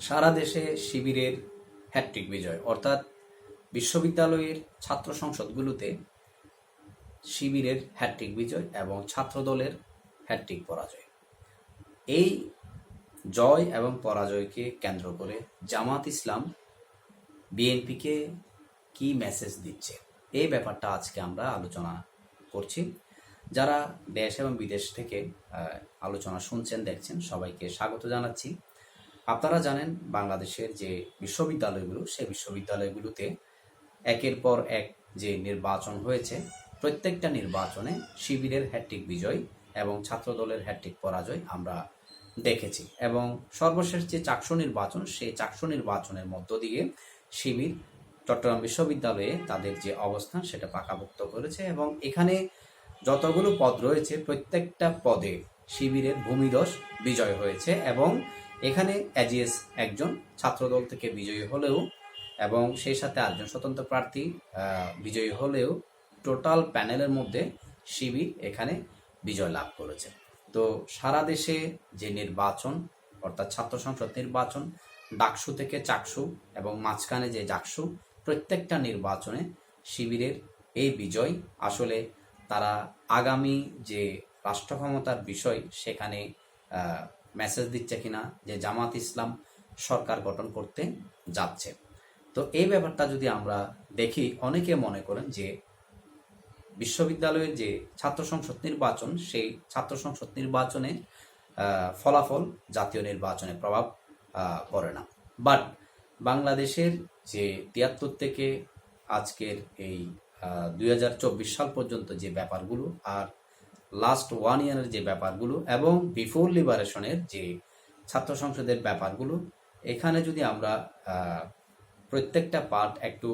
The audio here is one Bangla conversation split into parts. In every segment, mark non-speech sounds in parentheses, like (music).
সারা দেশে শিবিরের হ্যাট্রিক বিজয়। অর্থাৎ বিশ্ববিদ্যালয়ের ছাত্র সংসদগুলোতে শিবিরের হ্যাট্রিক বিজয় এবং ছাত্রদলের হ্যাট্রিক পরাজয়। এই জয় এবং পরাজয়কে কেন্দ্র করে জামাত ইসলাম বিএনপিকে কি মেসেজ দিচ্ছে? এই ব্যাপারটা আজকে আমরা আলোচনা করছি। যারা দেশ এবং বিদেশ থেকে আলোচনা শুনছেন, দেখছেন, সবাইকে স্বাগত জানাচ্ছি। আপনারা জানেন বাংলাদেশের যে বিশ্ববিদ্যালয়গুলো, সেই বিশ্ববিদ্যালয়গুলোতে একের পর এক যে নির্বাচন হয়েছে, প্রত্যেকটা নির্বাচনে শিবিরের হ্যাট্রিক বিজয় এবং ছাত্রদলের হ্যাট্রিক পরাজয় আমরা দেখেছি এবং সর্বশেষ যে চাকসু নির্বাচন, সেই চাকসু নির্বাচনের মধ্য দিয়ে শিবির চট্টগ্রাম বিশ্ববিদ্যালয়ে তাদের যে অবস্থান, সেটা পাকাভুক্ত করেছে এবং এখানে যতগুলো পদ রয়েছে, প্রত্যেকটা পদে শিবিরের ভূমিদশ বিজয় হয়েছে এবং এখানে এজিএস একজন ছাত্রদল থেকে বিজয়ী হলেও এবং সেই সাথে আটজন স্বতন্ত্র প্রার্থী বিজয়ী হলেও টোটাল প্যানেলের মধ্যে শিবির এখানে বিজয় লাভ করেছে। তো সারা দেশে যে নির্বাচন, অর্থাৎ ছাত্র সংসদ নির্বাচন, ডাকসু থেকে চাকসু এবং মাঝখানে যে জাকসু প্রত্যেকটা নির্বাচনে শিবিরের এই বিজয় আসলে তারা আগামী যে রাষ্ট্র ক্ষমতার বিষয় সেখানে মেসেজ দিচ্ছে কিনা যে জামাত ইসলাম সরকার গঠন করতে যাচ্ছে। তো এই ব্যাপারটা যদি আমরা দেখি, অনেকে মনে করেন যে বিশ্ববিদ্যালয়ের যে ছাত্র সংসদ নির্বাচন, সেই ছাত্র সংসদ নির্বাচনে ফলাফল জাতীয় নির্বাচনে প্রভাব পড়ে না। বাট বাংলাদেশের যে তিয়াত্তর থেকে আজকের এই দুই হাজার চব্বিশ সাল পর্যন্ত যে ব্যাপারগুলো আর লাস্ট ওয়ান ইয়ারের যে ব্যাপারগুলো এবং বিফোর লিবারেশনের যে ছাত্র সংসদের ব্যাপারগুলো, এখানে যদি আমরা প্রত্যেকটা পার্ট একটু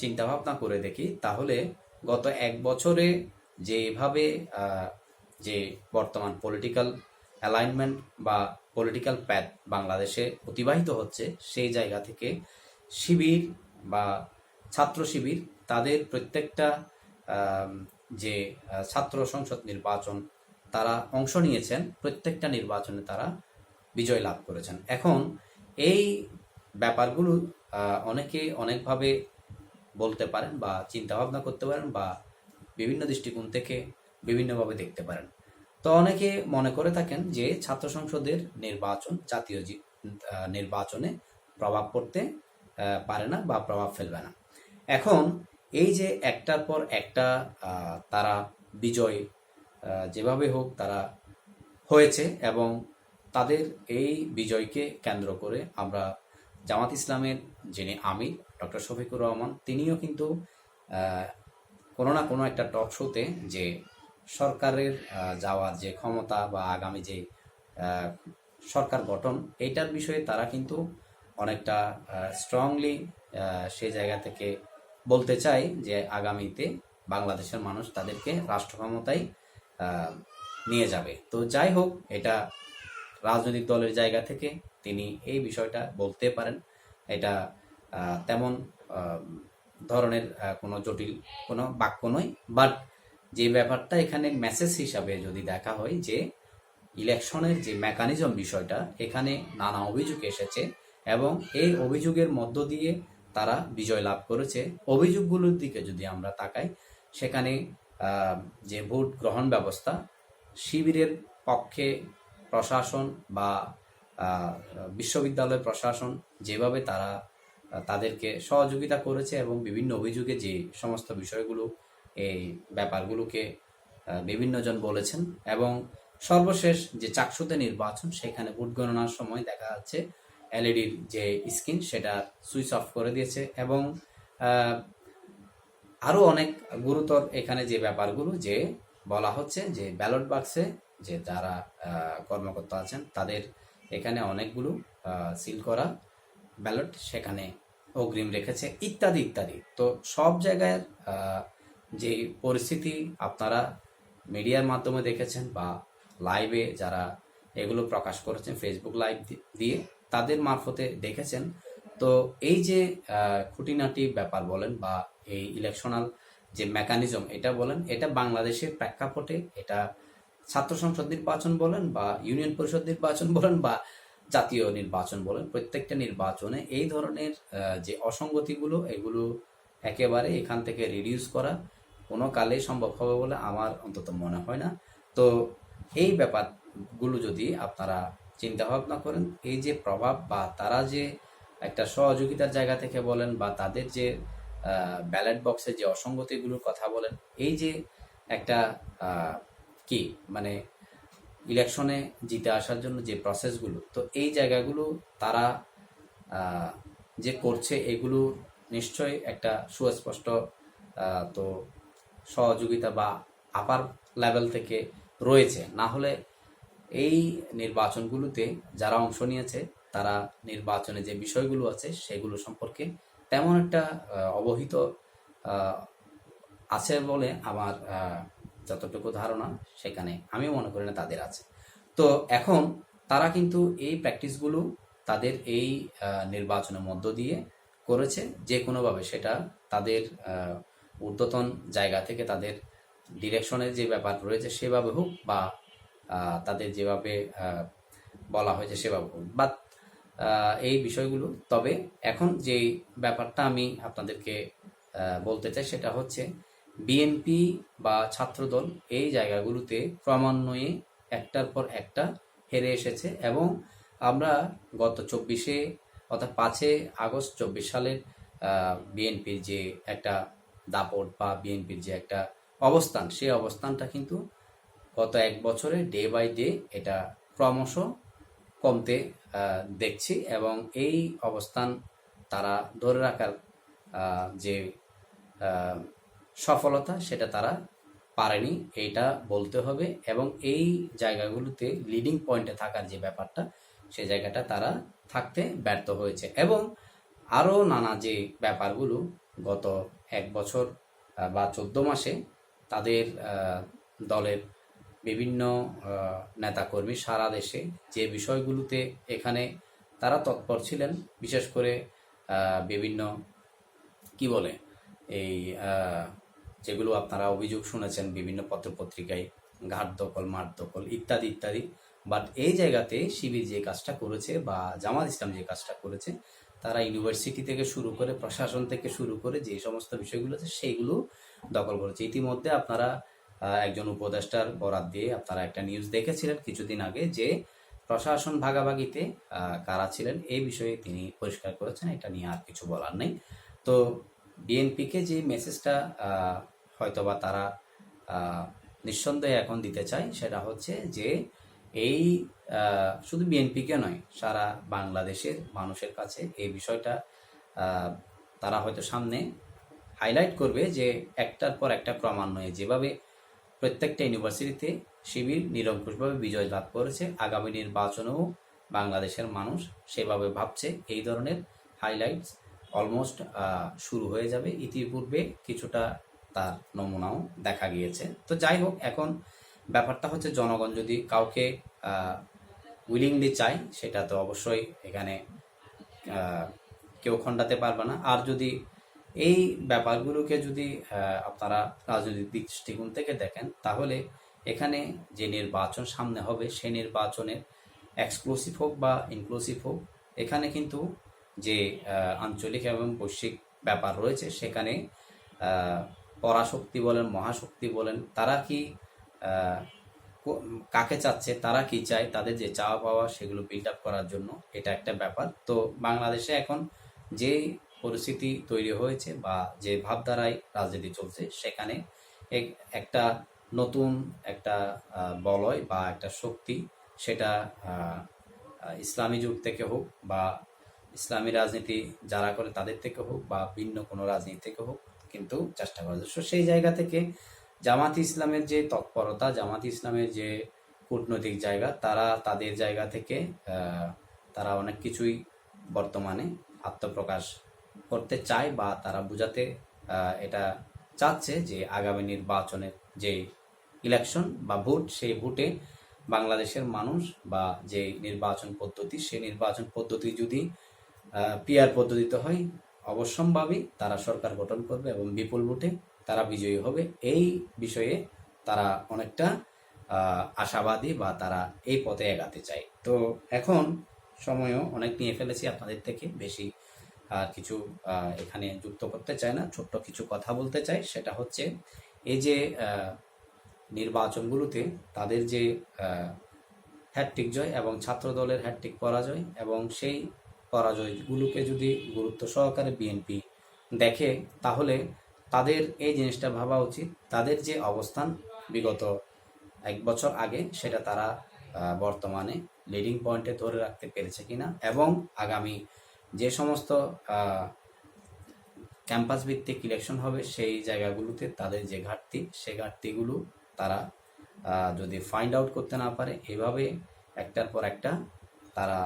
চিন্তা ভাবনা করে দেখি, তাহলে গত এক বছরে যেভাবে যে বর্তমান পলিটিক্যাল অ্যালাইনমেন্ট বা পলিটিক্যাল প্যাথ বাংলাদেশে অতিবাহিত হচ্ছে, সেই জায়গা থেকে শিবির বা ছাত্র শিবির তাদের প্রত্যেকটা যে ছাত্র সংসদ নির্বাচন তারা অংশ নিয়েছেন, প্রত্যেকটা নির্বাচনে তারা বিজয় লাভ করেছেন। এখন এই ব্যাপারগুলো অনেকে অনেকভাবে বলতে পারেন বা চিন্তা ভাবনা করতে পারেন বা বিভিন্ন দৃষ্টিকোণ থেকে বিভিন্নভাবে দেখতে পারেন। তো অনেকে মনে করে থাকেন যে, ছাত্র সংসদের নির্বাচন, জাতীয় নির্বাচনে প্রভাব পড়তে পারে না বা প্রভাব ফেলবে না। এখন এই যে একটার পর একটা তারা বিজয় যেভাবে হোক তারা হয়েছে এবং তাদের এই বিজয়কে কেন্দ্র করে আমরা জামাত ইসলামের যিনি আমির, ডক্টর শফিকুর রহমান, তিনিও কিন্তু কোনো না কোনো একটা টক শোতে যে সরকারের যাওয়ার যে ক্ষমতা বা আগামী যে সরকার গঠন, এইটার বিষয়ে তারা কিন্তু অনেকটা স্ট্রংলি সেই জায়গা থেকে বলতে চাই যে আগামীতে বাংলাদেশের মানুষ তাদেরকে রাষ্ট্র ক্ষমতায় নিয়ে যাবে। তো যাই হোক, এটা রাজনৈতিক দলের জায়গা থেকে তিনি এই বিষয়টা বলতে পারেন। এটা তেমন ধরনের কোনো জটিল কোনো বাক্য নয়। বাট যে ব্যাপারটা এখানে মেসেজ হিসাবে যদি দেখা হয় যে ইলেকশনের যে মেকানিজম বিষয়টা, এখানে নানা অভিযোগ এসেছে এবং এই অভিযোগের মধ্য দিয়ে তারা বিজয় লাভ করেছে। অভিযোগগুলোর দিকে যদি আমরা তাকাই, সেখানে যে ভোট গ্রহণ ব্যবস্থা, শিবিরের পক্ষে প্রশাসন বা বিশ্ববিদ্যালয় প্রশাসন যেভাবে তারা তাদেরকে সহযোগিতা করেছে এবং বিভিন্ন অভিযোগে যে সমস্ত বিষয়গুলো, এই ব্যাপারগুলোকে বিভিন্নজন বলেছেন এবং সর্বশেষ যে চাকসুতে নির্বাচন, সেখানে ভোট গণনার সময় দেখা যাচ্ছে এলইডির যে স্ক্রিন সেটা সুইচ অফ করে দিয়েছে এবং আহ, আরও অনেক গুরুতর এখানে যে ব্যাপারগুলো যে বলা হচ্ছে যে ব্যালট বাক্সে যে যারা কর্মকর্তা আছেন তাদের এখানে অনেকগুলো সিল করা ব্যালট সেখানে অগ্রিম রেখেছে ইত্যাদি ইত্যাদি। তো সব জায়গায় যে পরিস্থিতি আপনারা মিডিয়ার মাধ্যমে দেখেছেন বা লাইভে যারা এগুলো প্রকাশ করেছেন ফেসবুক লাইভ দিয়ে তাদের মারফতে দেখেছেন। তো এই যে খুঁটিনাটি ব্যাপার বলেন বা এই ইলেকশনাল যে মেকানিজম এটা বলেন, এটা বাংলাদেশের প্রেক্ষাপটে এটা ছাত্র সংসদ নির্বাচন বলেন বা ইউনিয়ন পরিষদ নির্বাচন (laughs) বলেন বা জাতীয় নির্বাচন বলেন, প্রত্যেকটা নির্বাচনে এই ধরনের যে অসঙ্গতিগুলো, এগুলো একেবারে এখান থেকে রিডিউস করা কোনো কালেই সম্ভব হবে বলে আমার অন্তত মনে হয় না। তো এই ব্যাপারগুলো যদি আপনারা চিন্তা ভাবনা করেন, এই যে প্রভাব বা তারা যে একটা সহযোগিতার জায়গা থেকে বলেন বা তাদের যে ব্যালট বক্সে যে অসঙ্গতিগুলোর কথা বলেন, এই যে একটা কি মানে ইলেকশনে জিতে আসার জন্য যে প্রসেসগুলো তো এই জায়গাগুলো তারা যে করছে এগুলো নিশ্চয়ই একটা সুস্পষ্ট তো সহযোগিতা বা আপার লেভেল থেকে রয়েছে। না হলে এই নির্বাচনগুলোতে যারা অংশ নিয়েছে, তারা নির্বাচনে যে বিষয়গুলো আছে, সেগুলো সম্পর্কে তেমন একটা অবহিত আছে বলে আমার যতটুকু ধারণা সেখানে আমি মনে করি না তাদের আছে। তো এখন তারা কিন্তু এই প্র্যাকটিসগুলো তাদের এই নির্বাচনের মধ্য দিয়ে করেছে, যে কোনোভাবে সেটা তাদের ঊর্ধ্বতন জায়গা থেকে তাদের ডিরেকশনের যে ব্যাপার রয়েছে সেভাবে হোক বা তাদের যেভাবে বলা হয়েছে সেভাবে হোক বাট এই বিষয়গুলো, তবে এখন যে ব্যাপারটা আমি আপনাদেরকে বলতে চাই সেটা হচ্ছে বিএনপি বা ছাত্রদল এই জায়গাগুলোতে ক্রমান্বয়ে একটার পর একটা হেরে এসেছে এবং আমরা গত চব্বিশে, অর্থাৎ পাঁচে আগস্ট চব্বিশ সালের বিএনপির যে একটা দাপট বা বিএনপির যে একটা অবস্থান, সেই অবস্থানটা কিন্তু গত এক বছরে ডে বাই ডে এটা ক্রমশ কমতে দেখছি এবং এই অবস্থান তারা ধরে রাখার যে সফলতা সেটা তারা পারেনি এটা বলতে হবে এবং এই জায়গাগুলোতে লিডিং পয়েন্টে থাকার যে ব্যাপারটা, সে জায়গাটা তারা থাকতে ব্যর্থ হয়েছে এবং আরও নানা যে ব্যাপারগুলো গত এক বছর বা চোদ্দ মাসে তাদের দলের বিভিন্ন নেতাকর্মী সারা দেশে যে বিষয়গুলোতে এখানে তারা তৎপর ছিলেন, বিশেষ করে বিভিন্ন, কি বলে, এই যেগুলো আপনারা অভিযোগ শুনেছেন, বিভিন্ন পত্রপত্রিকায়, ঘাট দখল, মাঠ দখল ইত্যাদি ইত্যাদি। বাট এই জায়গাতে শিবির যে কাজটা করেছে বা জামাত ইসলাম যে কাজটা করেছে, তারা ইউনিভার্সিটি থেকে শুরু করে, প্রশাসন থেকে শুরু করে যে সমস্ত বিষয়গুলো আছে, সেইগুলো দখল করেছে। ইতিমধ্যে আপনারা একজন উপদেষ্টার বরাত দিয়ে আপনারা একটা নিউজ দেখেছিলেন কিছুদিন আগে যে প্রশাসন ভাগাভাগিতে কারা ছিলেন এই বিষয়ে তিনি পরিষ্কার করেছেন, এটা নিয়ে আর কিছু বলার নেই। তো বিএনপিকে যে মেসেজটা হয়তোবা তারা নিঃসন্দেহে এখন দিতে চায়, সেটা হচ্ছে যে এই শুধু বিএনপিকে নয়, সারা বাংলাদেশের মানুষের কাছে এই বিষয়টা তারা হয়তো সামনে হাইলাইট করবে যে একটার পর একটা ক্রমান্বয়ে যেভাবে প্রত্যেকটা ইউনিভার্সিটিতে শিবির নিরঙ্কুশভাবে বিজয় লাভ করেছে। আগামী নির্বাচনেও বাংলাদেশের মানুষ সেভাবে ভাবছে এই ধরনের হাইলাইটস অলমোস্ট শুরু হয়ে যাবে। ইতিপূর্বে কিছুটা তার নমুনাও দেখা গিয়েছে। তো যাই হোক, এখন ব্যাপারটা হচ্ছে জনগণ যদি কাউকে উইলিংলি চায়, সেটা তো অবশ্যই এখানে কেউ খণ্ডাতে পারবে না। আর যদি এই ব্যাপারগুলোকে যদি আপনারা রাজনৈতিক দৃষ্টিকোণ থেকে দেখেন, তাহলে এখানে যে নির্বাচন সামনে হবে সেই নির্বাচনের এক্সক্লুসিভ হোক বা ইনক্লুসিভ হোক, এখানে কিন্তু যে আঞ্চলিক এবং বৈশ্বিক ব্যাপার রয়েছে, সেখানে পরাশক্তি বলেন, মহাশক্তি বলেন, তারা কি কাকে চাচ্ছে, তারা কি চায়, তাদের যে চাওয়া পাওয়া সেগুলো বিল্ড আপ করার জন্য এটা একটা ব্যাপার। তো বাংলাদেশে এখন যে পরিস্থিতি তৈরি হয়েছে বা যে ভাবধারায় রাজনীতি চলছে সেখানে এক- একটা নতুন একটা বলয় বা একটা শক্তি সেটা ইসলামী যুগ থেকে হোক বা ইসলামী রাজনীতি যারা করে তাদের থেকে হোক বা ভিন্ন কোনো রাজনীতি থেকে হোক কিন্তু চেষ্টা করা যায় সেই জায়গা থেকে জামাত ইসলামের যে তৎপরতা, জামাত ইসলামের যে কূটনৈতিক জায়গা, তারা তাদের জায়গা থেকে তারা অনেক কিছুই বর্তমানে আত্মপ্রকাশ করতে চায় বা তারা বোঝাতে এটা চাচ্ছে যে আগামী নির্বাচনের যে ইলেকশন বা ভোট, সেই ভোটে বাংলাদেশের মানুষ বা যে নির্বাচন পদ্ধতি সেই নির্বাচন পদ্ধতি যদি পিয়ার পদ্ধতিতে হয়, অবশ্যম্ভাবী তারা সরকার গঠন করবে এবং বিপুল ভোটে তারা বিজয়ী হবে। এই বিষয়ে তারা অনেকটা আশাবাদী বা তারা এই পথে এগাতে চায়। তো এখন সময়ও অনেক নিয়ে ফেলেছি আপনাদের থেকে, বেশি আর কিছু এখানে যুক্ত করতে চাই না, ছোট্ট কিছু কথা বলতে চাই সেটা হচ্ছে এই যে নির্বাচনগুলোতে তাদের যে হ্যাট্রিক জয় এবং ছাত্র দলের হ্যাট্রিক পরাজয় এবং সেই পরাজয়গুলোকে যদি গুরুত্ব সহকারে বিএনপি দেখে, তাহলে তাদের এই জিনিসটা ভাবা উচিত। তাদের যে অবস্থান বিগত এক বছর আগে, সেটা তারা বর্তমানে লিডিং পয়েন্টে ধরে রাখতে পেরেছে কিনা এবং আগামী যে সমস্ত ক্যাম্পাস ভিত্তিক ইলেকশন হবে সেই জায়গাগুলোতে তাদের যে ঘাটতি সেই ঘাটতিগুলো তারা যদি ফাইন্ড আউট করতে না পারে, এভাবে একটার পর একটা তারা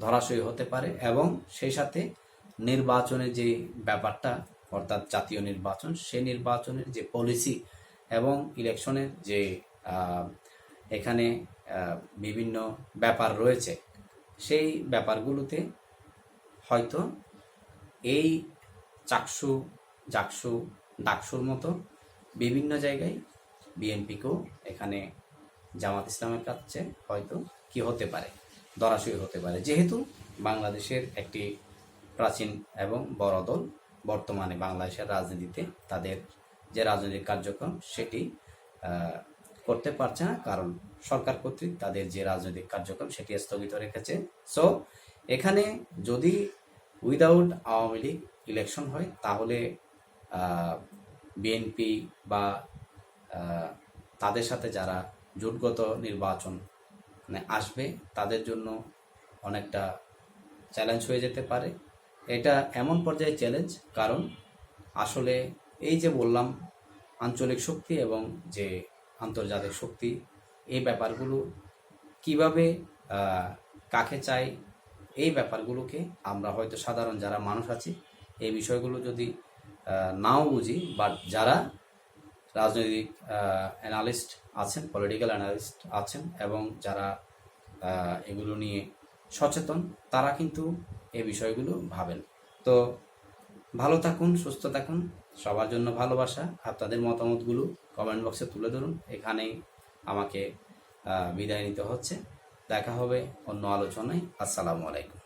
ধরাশয়ী হতে পারে এবং সেই সাথে নির্বাচনের যে ব্যাপারটা, অর্থাৎ জাতীয় নির্বাচন সেই নির্বাচনের যে পলিসি এবং ইলেকশনের যে এখানে বিভিন্ন ব্যাপার রয়েছে সেই ব্যাপারগুলোতে হয়তো এই চাকসু, জাকসু, ডাকসুর মতো বিভিন্ন জায়গায় বিএনপিকেও এখানে জামাত ইসলামের কাছে হয়তো কি হতে পারে দরাশয় হতে পারে। যেহেতু বাংলাদেশের একটি প্রাচীন এবং বড় দল, বর্তমানে বাংলাদেশের রাজনীতিতে তাদের যে রাজনৈতিক কার্যক্রম, সেটি করতে পারছে না, কারণ সরকার কর্তৃক তাদের যে রাজনৈতিক কার্যক্রম সেটি স্থগিত রেখেছে। সো এখানে যদি উইদাউট আওয়ামী লীগ ইলেকশন হয়, তাহলে বিএনপি বা তাদের সাথে যারা জোটগত নির্বাচন মানে আসবে, তাদের জন্য অনেকটা চ্যালেঞ্জ হয়ে যেতে পারে। এটা এমন পর্যায়ে চ্যালেঞ্জ কারণ আসলে এই যে বললাম, আঞ্চলিক শক্তি এবং যে আন্তর্জাতিক শক্তি, এই ব্যাপারগুলো কীভাবে কাকে চাই, এই ব্যাপারগুলোকে আমরা হয়তো সাধারণ যারা মানুষ আছি, এই বিষয়গুলো যদি নাও বুঝি বাট যারা রাজনৈতিক অ্যানালিস্ট আছেন পলিটিক্যাল অ্যানালিস্ট আছেন এবং যারা এগুলো নিয়ে সচেতন, তারা কিন্তু এই বিষয়গুলো ভাবেন। তো ভালো থাকুন, সুস্থ থাকুন। সবার জন্য ভালোবাসা আপনাদের মতামতগুলো কমেন্ট বক্সে তুলে ধরুন। এখানেই আমাকে বিদায় নিতে হচ্ছে। দেখা হবে অন্য আলোচনায়। আসসালামু আলাইকুম।